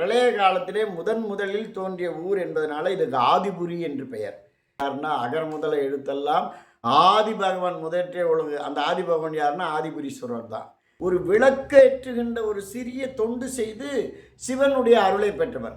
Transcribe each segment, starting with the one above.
பிரளய காலத்திலே முதன் முதலில் தோன்றிய ஊர் என்பதனால இதுக்கு ஆதிபுரி என்று பெயர். யாருன்னா அகர் முதல எழுத்தெல்லாம் ஆதி பகவான் முதற்றே ஒழுங்கு. அந்த ஆதி பகவான் யாருன்னா ஆதிபுரீஸ்வரர் தான். ஒரு விளக்கேற்றுகின்ற ஒரு சிறிய தொண்டு செய்து சிவனுடைய அருளை பெற்றவர்.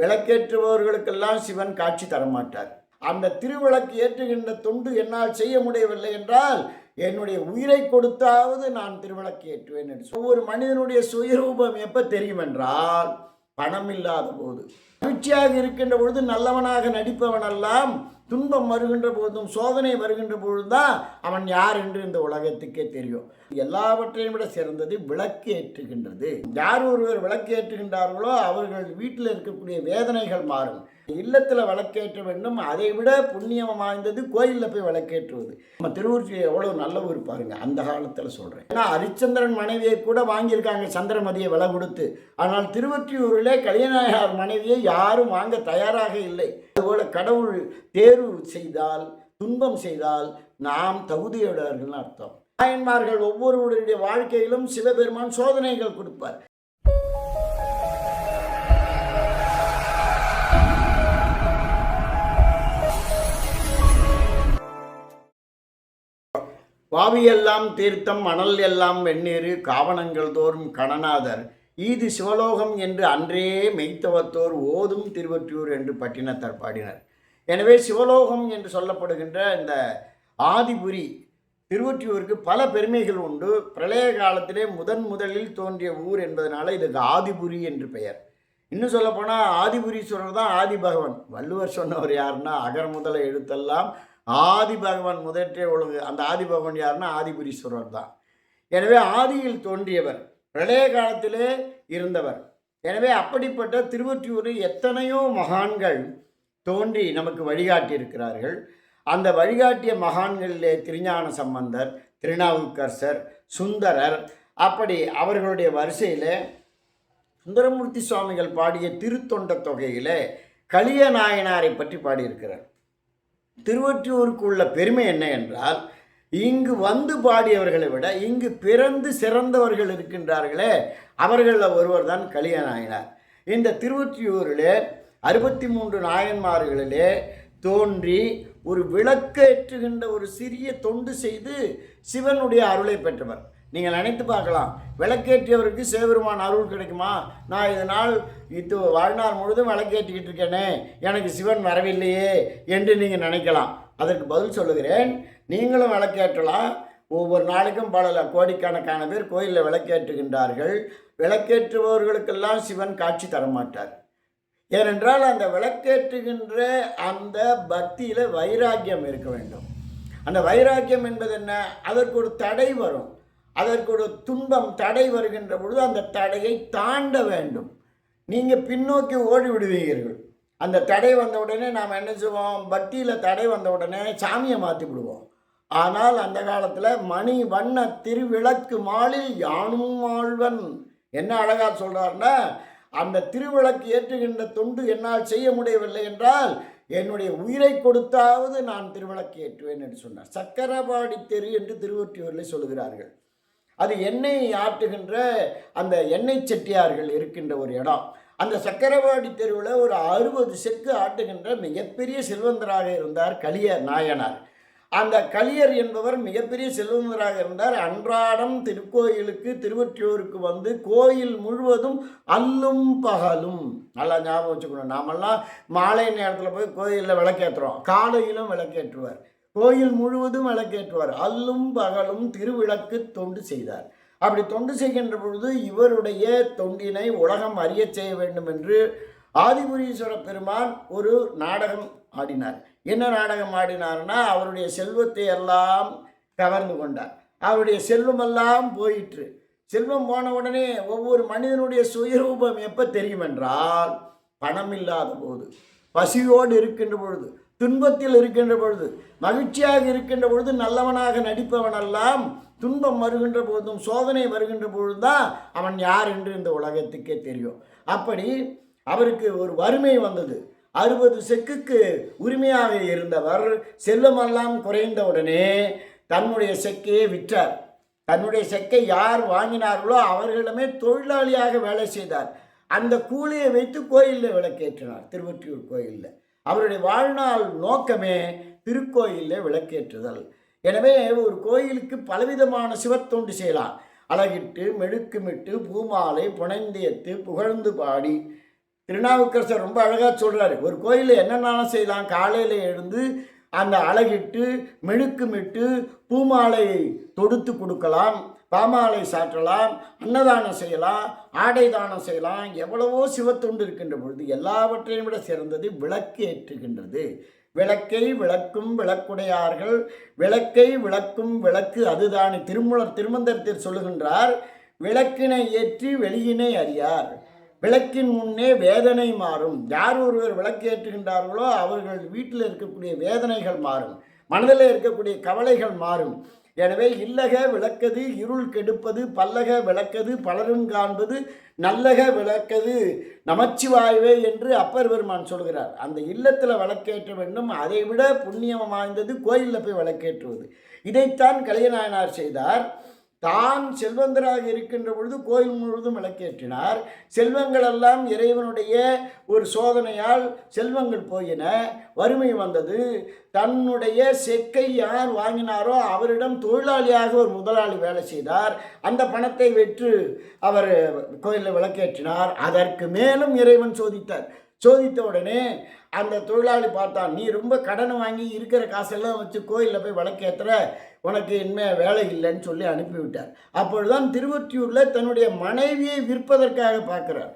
விளக்கேற்றுபவர்களுக்கெல்லாம் சிவன் காட்சி தரமாட்டார். அந்த திருவிளக்கு ஏற்றுகின்ற தொண்டு என்னால் செய்ய முடியவில்லை என்றால் என்னுடைய உயிரை கொடுத்தாவது நான் திருவிளக்கு ஏற்றுவேன் என்று ஒவ்வொரு மனிதனுடைய சுயரூபம் எப்போ தெரியும் என்றால் பணம் இல்லாத போது. மகிழ்ச்சியாக இருக்கின்ற பொழுது நல்லவனாக நடிப்பவனெல்லாம் துன்பம் வருகின்ற போதும் சோதனை வருகின்ற பொழுதுதான் அவன் யார் என்று இந்த உலகத்துக்கே தெரியும். எல்லாவற்றையும் விட சிறந்தது விளக்கு ஏற்றுகின்றது யார் ஒருவர் விளக்கு ஏற்றுகின்றார்களோ அவர்கள் வீட்டில் இருக்கக்கூடிய வேதனைகள் மாறும். இல்லத்தில் விளக்கேற்ற வேண்டும் அதை விட புண்ணியம் வாய்ந்தது கோயிலில் போய் விளக்கேற்றுவது. நம்ம திருவூர்ச்சி எவ்வளோ நல்ல ஊர் பாருங்க அந்த காலத்தில் சொல்கிறேன் ஏன்னா ஹரிச்சந்திரன் மனைவியை கூட வாங்கியிருக்காங்க சந்திரமதியை விலை கொடுத்து. ஆனால் திருவொற்றியூரிலே கலியநாயகார் மனைவியை யாரும் வாங்க தயாராக இல்லை. அதுபோல கடவுள் தேர்வு செய்தால் துன்பம் செய்தால் நாம் தகுதியுடையவர்கள்னு அர்த்தம். நாயன்மார்கள் ஒவ்வொருவருடைய வாழ்க்கையிலும் சிவபெருமான் சோதனைகள் கொடுப்பார். பாவியெல்லாம் தீர்த்தம் மணல் எல்லாம் வெந்நீர் காவணங்கள் தோறும் கணநாதர். ஈது சிவலோகம் என்று அன்றே மெய்த்தவத்தோர் ஓதும் திருவற்றியூர் என்று பட்டினத்தார் பாடினர். எனவே சிவலோகம் என்று சொல்லப்படுகின்ற இந்த ஆதிபுரி திருவொற்றியூருக்கு பல பெருமைகள் உண்டு. பிரளய காலத்திலே முதன் முதலில் தோன்றிய ஊர் என்பதனால இதுக்கு ஆதிபுரி என்று பெயர். இன்னும் சொல்லப்போனால் ஆதிபுரீஸ்வரர் தான் ஆதி பகவன் வள்ளுவர் சொன்னவர் யாருன்னா அகர முதல எழுத்தெல்லாம் ஆதி பகவன் முதற்றே ஒழுங்கு. அந்த ஆதி பகவன் யாருன்னா ஆதிபுரீஸ்வரர் தான். எனவே ஆதியில் தோன்றியவர் பிரளய காலத்திலே இருந்தவர். எனவே அப்படிப்பட்ட திருவொற்றியூரில் எத்தனையோ மகான்கள் தோன்றி நமக்கு வழிகாட்டியிருக்கிறார்கள். அந்த வழிகாட்டிய மகான்களிலே திருஞான சம்பந்தர் திருநாவுக்கரசர் சுந்தரர் அப்படி அவர்களுடைய வரிசையில் சுந்தரமூர்த்தி சுவாமிகள் பாடிய திருத்தொண்ட தொகையிலே கலிய நாயனாரை பற்றி பாடியிருக்கிறார். திருவொற்றியூருக்கு உள்ள பெருமை என்ன என்றால் இங்கு வந்து பாடியவர்களை விட இங்கு பிறந்து சிறந்தவர்கள் இருக்கின்றார்களே அவர்களில் ஒருவர் தான் கலிய நாயனார் இந்த திருவொற்றியூரிலே அறுபத்தி மூன்று நாயன்மார்களிலே தோன்றி ஒரு விளக்கேற்றுகின்ற ஒரு சிறிய தொண்டு செய்து சிவனுடைய அருளை பெற்றவர். நீங்கள் நினைத்து பார்க்கலாம் விளக்கேற்றியவருக்கு சிவபெருமான் அருள் கிடைக்குமா? நான் இதனால் இது வாழ்நாள் முழுதும் விளக்கேற்றிக்கிட்டு இருக்கேனே எனக்கு சிவன் வரவில்லையே என்று நீங்கள் நினைக்கலாம். அதற்கு பதில் சொல்லுகிறேன் நீங்களும் விளக்கேற்றலாம். ஒவ்வொரு நாளைக்கும் பல கோடிக்கணக்கான பேர் கோயிலில் விளக்கேற்றுகின்றார்கள். விளக்கேற்றுபவர்களுக்கெல்லாம் சிவன் காட்சி தரமாட்டார். ஏனென்றால் அந்த விளக்கேற்றுகின்ற அந்த பக்தியில் வைராக்கியம் இருக்க வேண்டும். அந்த வைராக்கியம் என்பது என்ன? அதற்கு ஒரு தடை வரும். அதற்கு ஒரு துன்பம் தடை வருகின்ற பொழுது அந்த தடையை தாண்ட வேண்டும். நீங்கள் பின்னோக்கி ஓடி விடுவீர்கள். அந்த தடை வந்த உடனே நாம் என்ன செய்வோம்? பக்தியில் தடை வந்த உடனே சாமியை மாற்றி விடுவோம் ஆனால் அந்த காலத்தில் மணி வண்ண திருவிளக்கு மாலில் யானும் ஆழ்வன் என்ன அழகா சொல்கிறாருன்னா அந்த திருவிளக்கு ஏற்றுகின்ற தொண்டு என்னால் செய்ய முடியவில்லை என்றால் என்னுடைய உயிரை கொடுத்தாவது நான் திருவிளக்கு ஏற்றுவேன் என்று சொன்னார். சக்கரபாடி தெரு என்று திருவொற்றியூரில் சொல்லுகிறார்கள். அது எண்ணெய் ஆட்டுகின்ற அந்த எண்ணெய் செட்டியார்கள் இருக்கின்ற ஒரு இடம். அந்த சக்கரவாடி தெருவில் ஒரு அறுபது செக்கு ஆட்டுகின்ற மிகப்பெரிய செல்வந்தராக இருந்தார் கலிய நாயனார். அந்த கலியர் என்பவர் மிகப்பெரிய செல்வந்தராக இருந்தார். அன்றாடம் திருக்கோயிலுக்கு திருவற்றியூருக்கு வந்து கோயில் முழுவதும் அல்லும் பகலும். நல்லா ஞாபகம் வச்சுக்கணும். நாமெல்லாம் மாலை நேரத்தில் போய் கோயிலில் விளக்கேற்றுறோம் காலையிலும் விளக்கேற்றுவார். கோயில் முழுவதும் விளக்கேற்றுவார். அல்லும் பகலும் திருவிளக்கு தொண்டு செய்தார். அப்படி தொண்டு செய்கின்ற பொழுது இவருடைய தொண்டினை உலகம் அறியச் செய்ய வேண்டும் என்று ஆதிபுரீஸ்வர பெருமான் ஒரு நாடகம் ஆடினார். என்ன நாடகம் ஆடினார்னா அவருடைய செல்வத்தை எல்லாம் கவர்ந்து கொண்டார். அவருடைய செல்வமெல்லாம் போயிற்று. செல்வம் போன உடனே ஒவ்வொரு மனிதனுடைய சுயரூபம் எப்போ தெரியும் என்றால் பணம் இல்லாத போது பசியோடு இருக்கின்ற பொழுது துன்பத்தில் இருக்கின்ற பொழுது மகிழ்ச்சியாக இருக்கின்ற பொழுது நல்லவனாக நடிப்பவனெல்லாம் துன்பம் வருகின்ற போதும் சோதனை வருகின்ற பொழுதுதான் அவன் யார் என்று இந்த உலகத்துக்கே தெரியும். அப்படி அவருக்கு ஒரு வறுமை வந்தது. அறுபது செக்குக்கு உரிமையாக இருந்தவர் செல்லமெல்லாம் குறைந்த உடனே தன்னுடைய செக்கையே விற்றார். தன்னுடைய செக்கை யார் வாங்கினார்களோ அவர்களுமே தொழிலாளியாக வேலை செய்தார். அந்த கூலியை வைத்து கோயிலில் விளக்கேற்றினார் திருவொற்றியூர் கோயிலில். அவருடைய வாழ்நாள் நோக்கமே திருக்கோயிலில் விளக்கேற்றுதல். எனவே ஒரு கோயிலுக்கு பலவிதமான சிவத்தொண்டு செய்யலாம். அழகிட்டு மெழுக்குமிட்டு பூமாலை புனைந்தியத்து புகழ்ந்து பாடி திருநாவுக்கரசர் ரொம்ப அழகாக சொல்கிறாரு ஒரு கோயிலில் என்னென்னாலும் செய்யலாம்? காலையில் எழுந்து அந்த அழகிட்டு மெழுக்குமிட்டு பூமாலை தொடுத்து கொடுக்கலாம் பாமாலை சாற்றலாம் அன்னதானம் செய்யலாம் ஆடை தானம் செய்யலாம். எவ்வளவோ சிவத்துண்டு இருக்கின்ற பொழுது எல்லாவற்றையும் விட சிறந்தது விளக்கு ஏற்றுகின்றது. விளக்கை விளக்கும் விளக்குடையார்கள். விளக்கை விளக்கும் விளக்கு அதுதானே. திருமுலர் திருமந்திரத்தில் சொல்லுகின்றார் விளக்கினை ஏற்றி வெளியினை அறியார். விளக்கின் முன்னே வேதனை மாறும். யார் ஒருவர் விளக்கேற்றுகின்றார்களோ அவர்கள் வீட்டில் இருக்கக்கூடிய வேதனைகள் மாறும். மனதில் இருக்கக்கூடிய கவலைகள் மாறும். எனவே இல்லக விளக்கது இருள் கெடுப்பது பல்லக விளக்கது பலரும் காண்பது நல்லக விளக்கது நமச்சிவாயவே என்று அப்பர் பெருமான் சொல்கிறார். அந்த இல்லத்தில் விளக்கேற்ற வேண்டும். அதை விட புண்ணியம் வாய்ந்தது கோயிலில் போய் விளக்கேற்றுவது. இதைத்தான் கலியநாயனார் செய்தார். தான் செல்வந்தராக இருக்கின்ற பொழுது கோயில் முழுவதும் விளக்கேற்றினார். செல்வங்கள் எல்லாம் இறைவனுடைய ஒரு சோதனையால் செல்வங்கள் போயின. வறுமை வந்தது. தன்னுடைய செக்கை யார் வாங்கினாரோ அவரிடம் தொழிலாளியாக ஒரு முதலாளி வேலை செய்தார். அந்த பணத்தை வெற்று அவர் கோயிலில் விளக்கேற்றினார். அதற்கு மேலும் இறைவன் சோதித்தார். சோதித்த உடனே அந்த தொழிலாளி பார்த்தான் நீ ரொம்ப கடன் வாங்கி இருக்கிற காசெல்லாம் வச்சு கோயிலில் போய் வழக்கேற்றுற உனக்கு இனிமேல் வேலை இல்லைன்னு சொல்லி அனுப்பிவிட்டார். அப்பொழுதுதான் திருவொற்றியூரில் தன்னுடைய மனைவியை விற்பதற்காக பார்க்குறார்.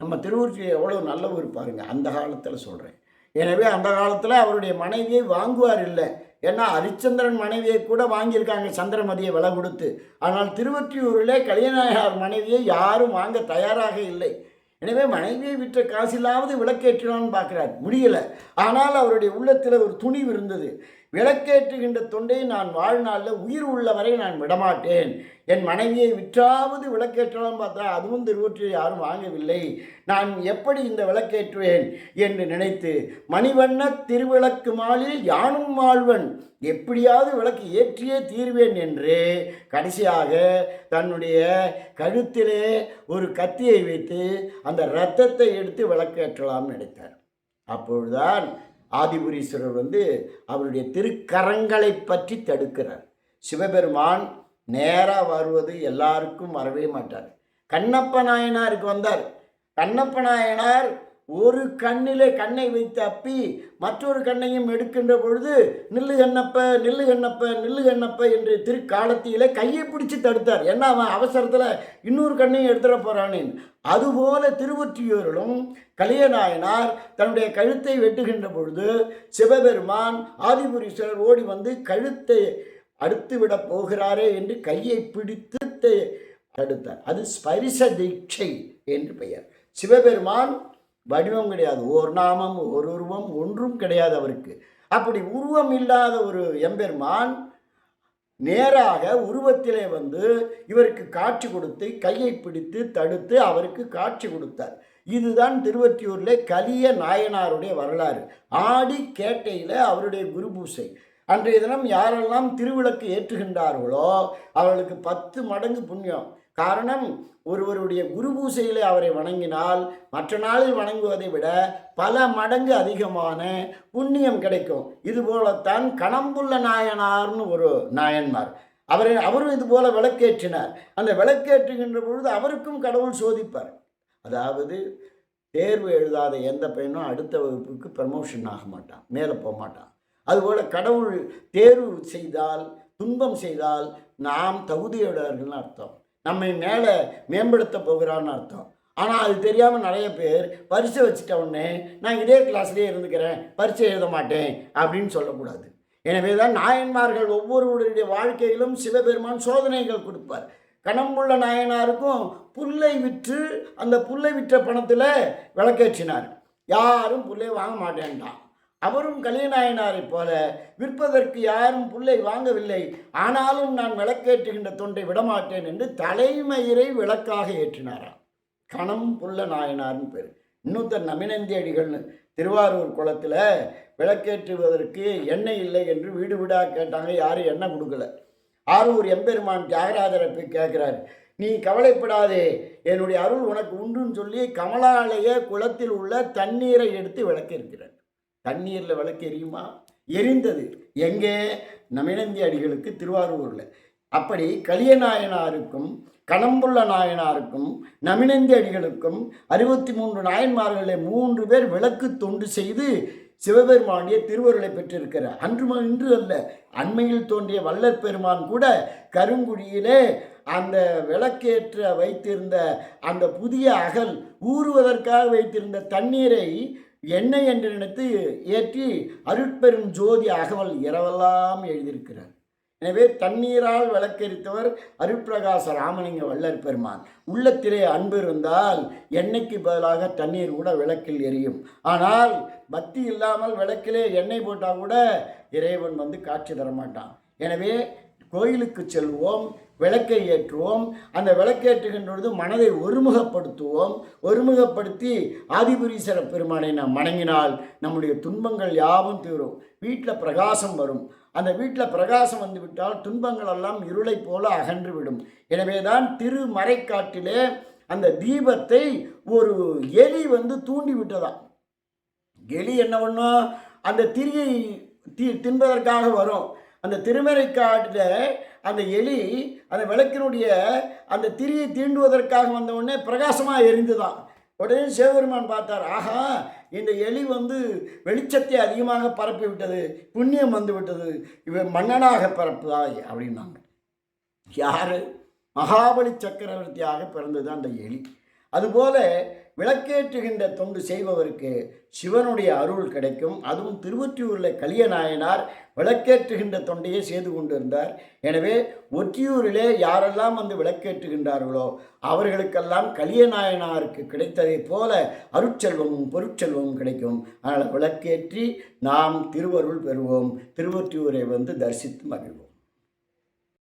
நம்ம திருவொற்றியூர் எவ்வளோ நல்ல ஊர் பாருங்க அந்த காலத்தில் சொல்கிறேன் எனவே அந்த காலத்தில் அவருடைய மனைவியை வாங்குவார் இல்லை. ஏன்னா ஹரிச்சந்திரன் மனைவியை கூட வாங்கியிருக்காங்க சந்திரமதியை விலை கொடுத்து. ஆனால் திருவொற்றியூரில் கலியநாயகர் மனைவியை யாரும் வாங்க தயாராக இல்லை. எனவே மனைவியை விற்ற காசிலாவது விளக்கேற்றினான்னு பார்க்குறார். முடியலை. ஆனால் அவருடைய உள்ளத்தில் ஒரு துணிவு இருந்தது. விளக்கேற்றுகின்ற தொண்டை நான் வாழ்நாளில் உயிர் உள்ளவரை நான் விடமாட்டேன். என் மனைவியை விற்றாவது விளக்கேற்றலாம் பார்த்தா அதுவும் திருவொற்றியை யாரும் வாங்கவில்லை. நான் எப்படி இந்த விளக்கேற்றுவேன் என்று நினைத்து மணிவண்ண திருவிளக்கு மாலில் யானும் வாழ்வன் எப்படியாவது விளக்கு ஏற்றியே தீர்வேன் என்று கடைசியாக தன்னுடைய கழுத்திலே ஒரு கத்தியை வைத்து அந்த இரத்தத்தை எடுத்து விளக்கேற்றலாம் நினைத்தார். அப்பொழுதுதான் ஆதிபுரீஸ்வரர் வந்து அவருடைய திருக்கரங்களை பற்றி தடுக்கிறார். சிவபெருமான் நேராக வருவது எல்லாருக்கும் வரவே மாட்டார். கண்ணப்ப நாயனாருக்கு வந்தார். கண்ணப்ப நாயனார் ஒரு கண்ணிலே கண்ணை வைத்து அப்பி மற்றொரு கண்ணையும் எடுக்கின்ற பொழுது நில்லு கண்ணப்ப நில்லு கண்ணப்ப நில்லு கண்ணப்ப என்று திருக்காலத்தியிலே கையை பிடிச்சி தடுத்தார். ஏன்னா அவன் அவசரத்தில் இன்னொரு கண்ணையும் எடுத்துட போகிறானேன் அதுபோல திருவொற்றியூரிலும் கலியநாயனார் தன்னுடைய கழுத்தை வெட்டுகின்ற பொழுது சிவபெருமான் ஆதிபுரீஸ்வரர் ஓடி வந்து கழுத்தை அடுத்துவிட போகிறாரே என்று கையை பிடித்து தடுத்தார். அது ஸ்பரிச தீட்சை என்று பெயர். சிவபெருமான் வடிவம் கிடையாது. ஒரு நாமம் ஒரு உருவம் ஒன்றும் கிடையாது அவருக்கு. அப்படி உருவம் இல்லாத ஒரு எம்பெருமான் நேராக உருவத்திலே வந்து இவருக்கு காட்சி கொடுத்து கையை பிடித்து தடுத்து அவருக்கு காட்சி கொடுத்தார். இதுதான் திருவற்றியூரில் கலிய நாயனாருடைய வரலாறு. ஆடி கேட்டையில் அவருடைய குருபூசை. அன்றைய தினம் யாரெல்லாம் திருவிளக்கு ஏற்றுகின்றார்களோ அவர்களுக்கு பத்து மடங்கு புண்ணியம். காரணம் ஒருவருடைய குரு பூசையிலே அவரை வணங்கினால் மற்ற நாளில் வணங்குவதை விட பல மடங்கு அதிகமான புண்ணியம் கிடைக்கும். இது போலத்தான் கணம்புள்ள நாயனார்னு ஒரு நாயன்மார். அவரை அவரும் இது போல விளக்கேற்றினார். அந்த விளக்கேற்றுகின்ற பொழுது அவருக்கும் கடவுள் சோதிப்பார். அதாவது தேர்வு எழுதாத எந்த பையனும் அடுத்த வகுப்புக்கு ப்ரமோஷன் ஆக மாட்டான் மேலே போக மாட்டான். அதுபோல் கடவுள் தேர்வு செய்தால் துன்பம் செய்தால் நாம் தகுதியுடையவர்கள்னு அர்த்தம். நம்மை மேலே மேம்படுத்த போகிறான்னு அர்த்தம். ஆனால் அது தெரியாமல் நிறைய பேர் பரிசை வச்சுட்ட உடனே நான் இதே கிளாஸ்லேயே இருந்துக்கிறேன் பரிசை எழுத மாட்டேன் அப்படின்னு சொல்லக்கூடாது. எனவே தான் நாயன்மார்கள் ஒவ்வொருவருடைய வாழ்க்கையிலும் சிவபெருமான் சோதனைகள் கொடுப்பார். கணம்புள்ள நாயனாருக்கும் புல்லை விற்று அந்த புல்லை விற்ற பணத்தில் விளக்கேற்றினார். யாரும் புல்லை வாங்க மாட்டேன்டான் அவரும் கலியநாயனாரைப் போல விற்பதற்கு யாரும் புல்லை வாங்கவில்லை. ஆனாலும் நான் விளக்கேற்றுகின்ற தொண்டை விடமாட்டேன் என்று தலைமயிரை விளக்காக ஏற்றினாராம். கணம் புல்ல நாயனார்னு பேர். இன்னொருத்தர் நமினந்தி அடிகள்னு திருவாரூர் குளத்தில் விளக்கேற்றுவதற்கு எண்ணெய் இல்லை என்று வீடு வீடாக கேட்டாங்க யாரும் எண்ணெய் கொடுக்கல. ஆரூர் எம்பெருமான் தியாகராஜரை போய் கேட்குறாரு நீ கவலைப்படாதே என்னுடைய அருள் உனக்கு உண்டுன்னு சொல்லி கமலாலய குளத்தில் உள்ள தண்ணீரை எடுத்து விளக்க இருக்கிறார் தண்ணீரில் விளக்கு எரியுமா? எரிந்தது. எங்கே? நமினந்தி அடிகளுக்கு திருவாரூரில். அப்படி கலியநாயனாருக்கும் கணம்புள்ள நாயனாருக்கும் நமினந்தி அடிகளுக்கும் அறுபத்தி மூன்று நாயன்மார்களை மூன்று பேர் விளக்கு தொண்டு செய்து சிவபெருமானுடைய திருவருளை பெற்றிருக்கிறார். அன்று இன்று அல்ல. அண்மையில் தோன்றிய வல்லற் பெருமான் கூட கருங்குடியிலே அந்த விளக்கேற்ற வைத்திருந்த அந்த புதிய அகல் ஊறுவதற்காக வைத்திருந்த தண்ணீரை எண்ணெய் என்று நினைத்து ஏற்றி அருட்பெரும் ஜோதி அகவல் இரவெல்லாம் எழுதியிருக்கிறார். எனவே தண்ணீரால் விளக்கெரித்தவர் அருட்பிரகாச ராமலிங்க வள்ளற் பெருமான். உள்ளத்திலே அன்பு இருந்தால் எண்ணெய்க்கு பதிலாக தண்ணீர் கூட விளக்கில் எரியும். ஆனால் பக்தி இல்லாமல் விளக்கிலே எண்ணெய் போட்டால் கூட இறைவன் வந்து காட்சி தர மாட்டான் எனவே கோயிலுக்கு செல்வோம் விளக்கை ஏற்றுவோம். அந்த விளக்கேற்றுகின்ற பொழுது மனதை ஒருமுகப்படுத்துவோம். ஒருமுகப்படுத்தி ஆதிபுரீஸ்வர பெருமானை நாம் வணங்கினால் நம்முடைய துன்பங்கள் யாவும் தீரும். வீட்டில் பிரகாசம் வரும். அந்த வீட்டில் பிரகாசம் வந்துவிட்டால் துன்பங்கள் எல்லாம் இருளை போல அகன்று விடும் எனவே தான் திருமறைக்காட்டிலே அந்த தீபத்தை ஒரு எலி வந்து தூண்டி விட்டதாம் எலி என்ன பண்ணும்? அந்த திரியை தி தின்பதற்காக வரும். அந்த திருமறைக்காட்டில் அந்த எலி அந்த விளக்கினுடைய அந்த திரியை தீண்டுவதற்காக வந்தவுடனே பிரகாசமாக எரிந்துதான். உடனே சிவபெருமான் பார்த்தார் ஆஹா இந்த எலி வந்து வெளிச்சத்தை அதிகமாக பரப்பி விட்டது புண்ணியம் வந்து விட்டது இவன் மன்னனாக பரப்புதாய் அப்படின்னாங்க. யார்? மகாபலி சக்கரவர்த்தியாக பிறந்தது அந்த எலி. அதுபோல விளக்கேற்றுகின்ற தொண்டு செய்பவருக்கு சிவனுடைய அருள் கிடைக்கும். அதுவும் திருவொற்றியூரில் கலியநாயனார் விளக்கேற்றுகின்ற தொண்டையே செய்து கொண்டிருந்தார். எனவே ஒற்றியூரிலே யாரெல்லாம் வந்து விளக்கேற்றுகின்றார்களோ அவர்களுக்கெல்லாம் கலியநாயனாருக்கு கிடைத்ததைப் போல அருட்செல்வமும் பொருட்செல்வமும் கிடைக்கும். அதனால் விளக்கேற்றி நாம் திருவருள் பெறுவோம். திருவொற்றியூரை வந்து தரிசித்து மகிழ்வோம்.